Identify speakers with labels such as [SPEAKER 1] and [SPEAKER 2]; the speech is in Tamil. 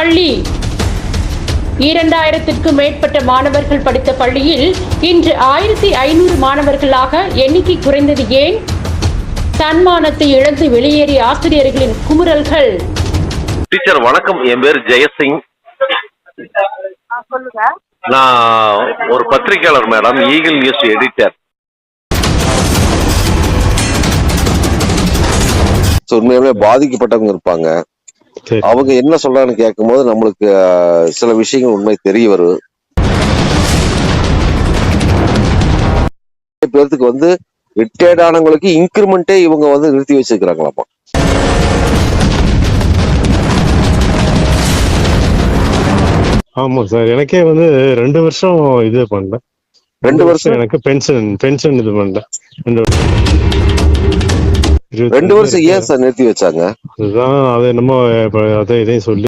[SPEAKER 1] பள்ளி. இரண்டாயிரத்திற்கும் மேற்பட்ட மாணவர்கள் படித்த பள்ளியில் இன்று ஆயிரத்தி ஐநூறு மாணவர்களாக எண்ணிக்கை குறைந்தது ஏன்? தன்மானத்தை இழந்து வெளியேறிய ஆசிரியர்களின் குமுறல்கள்.
[SPEAKER 2] டீச்சர் வணக்கம். என் பேர் ஜெயசிங்.
[SPEAKER 3] ஆ சொல்லுங்க
[SPEAKER 2] நான் ஒரு பத்திரிக்கையாளர் madam. Eagle News editor
[SPEAKER 4] So, உண்மையாலுமே பாதிக்கப்பட்டவங்க இருப்பாங்க. அவங்க என்ன சொல்றாங்கன்னு கேட்கும்போது நம்மளுக்கு சில விஷயங்கள் உண்மை தெரிய நிறைய பேர்த்துக்கு வந்து ரிட்டையர்ட் ஆனவங்களுக்கு இன்க்ரிமெண்ட்டே இவங்க வந்து நிறுத்தி வச்சிருக்கிறாங்களாமா.
[SPEAKER 5] ஆமா சார் எனக்கே வந்து ரெண்டு வருஷம் இது பண்ணேன்.
[SPEAKER 4] ரெண்டு வருஷம்?
[SPEAKER 5] எனக்கு பென்ஷன் பென்ஷன் இது பண்ணேன். ரெண்டு இருபத்தி
[SPEAKER 4] ரெண்டு வருஷம் ஏன் சார் நிறுத்தி வச்சாங்க?
[SPEAKER 5] அதுதான் அது என்னமோ அதை இதையும் சொல்லி